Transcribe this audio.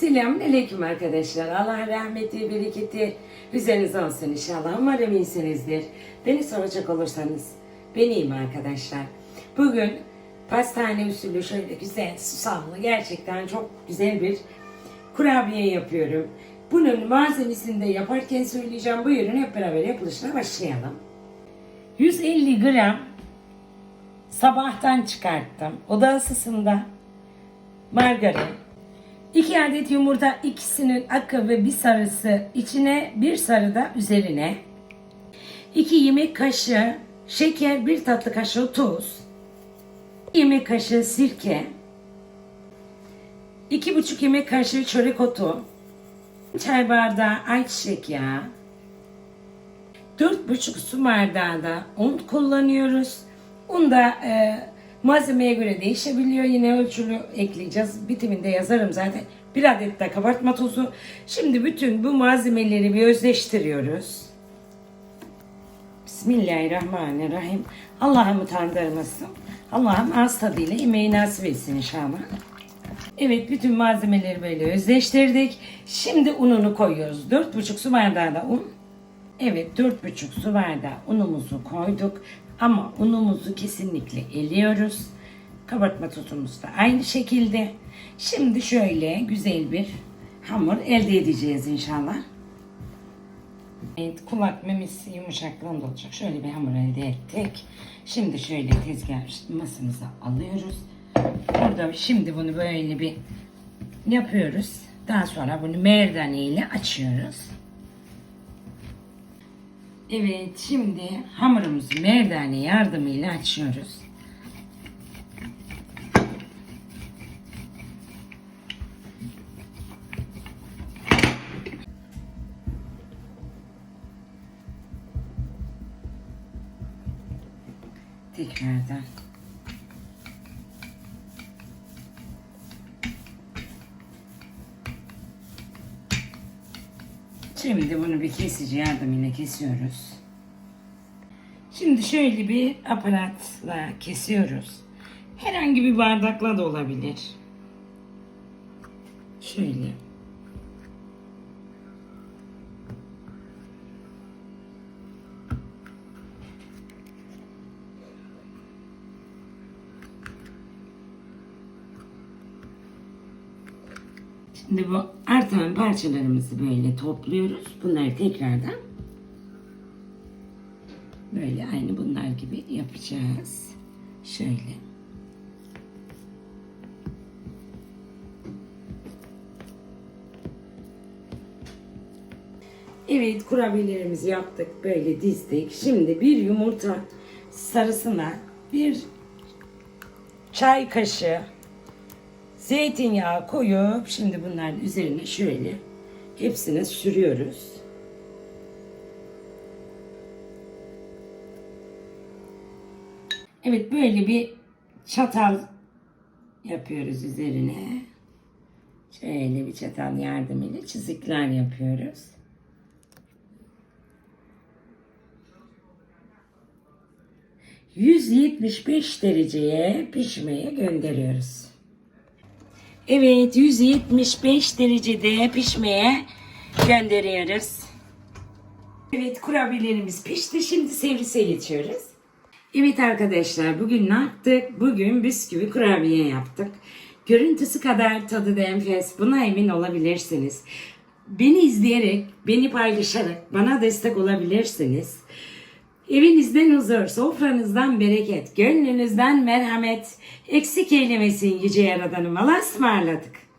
Selamünaleyküm arkadaşlar. Allah rahmeti, bereketi üzerinize olsun inşallah. Umarım iyisinizdir. Beni soracak olursanız ben iyiyim arkadaşlar. Bugün pastane usulü şöyle güzel, susamlı, gerçekten çok güzel bir kurabiye yapıyorum. Bunun malzemesini de yaparken söyleyeceğim. Buyurun hep beraber yapılışına başlayalım. 150 gram sabahtan çıkarttım. Oda ısısında margarin, 2 adet yumurta ikisinin akı ve bir sarısı içine bir sarı da üzerine. 2 yemek kaşığı şeker, 1 tatlı kaşığı tuz, yemek kaşığı sirke, 2,5 yemek kaşığı çörek otu, çay bardağı ayçiçek yağı, 4,5 su bardağı da un kullanıyoruz. Un da e, malzemeye göre değişebiliyor. Yine ölçülü ekleyeceğiz. Bitiminde yazarım zaten. Bir adet de kabartma tozu. Şimdi bütün bu malzemeleri bir özleştiriyoruz. Bismillahirrahmanirrahim. Allah'ım utandırmasın. Allah'ım ağız tadıyla yemeği nasip etsin inşallah. Evet bütün malzemeleri böyle özleştirdik. Şimdi ununu koyuyoruz. 4,5 su bardağı da un. Evet 4,5 su bardağı unumuzu koyduk. Ama unumuzu kesinlikle eliyoruz. Kabartma tozumuz da aynı şekilde. Şimdi şöyle güzel bir hamur elde edeceğiz inşallah. Evet kulak memesi yumuşaklığında olacak. Şöyle bir hamur elde ettik. Şimdi şöyle tezgah masamıza alıyoruz. Burada şimdi bunu böyle bir yapıyoruz. Daha sonra bunu merdane ile açıyoruz. Evet şimdi hamurumuzu merdane yardımıyla açıyoruz. Tekrardan Şimdi bunu bir kesici yardımıyla kesiyoruz. Şimdi şöyle bir aparatla kesiyoruz. Herhangi bir bardakla da olabilir. Şöyle. Şimdi bu artan parçalarımızı böyle topluyoruz. Bunları tekrardan böyle aynı bunlar gibi yapacağız. Şöyle. Evet kurabiyelerimizi yaptık. Böyle dizdik. Şimdi bir yumurta sarısına bir çay kaşığı Zeytinyağı koyup şimdi bunların üzerine şöyle hepsine sürüyoruz. Evet böyle bir çatal yapıyoruz üzerine. Şöyle bir çatal yardımıyla çizikler yapıyoruz. ...175 dereceye pişmeye gönderiyoruz. Evet 175 derecede pişmeye gönderiyoruz. Evet kurabiyelerimiz pişti. Şimdi servise geçiyoruz. Evet arkadaşlar bugün ne yaptık? Bugün bisküvi kurabiye yaptık. Görüntüsü kadar tadı da enfes. Buna emin olabilirsiniz. Beni izleyerek, beni paylaşarak bana destek olabilirsiniz. Evinizden huzur, sofranızdan bereket, gönlünüzden merhamet, eksik eylemesin yüce yaradanım. Allah'a ısmarladık.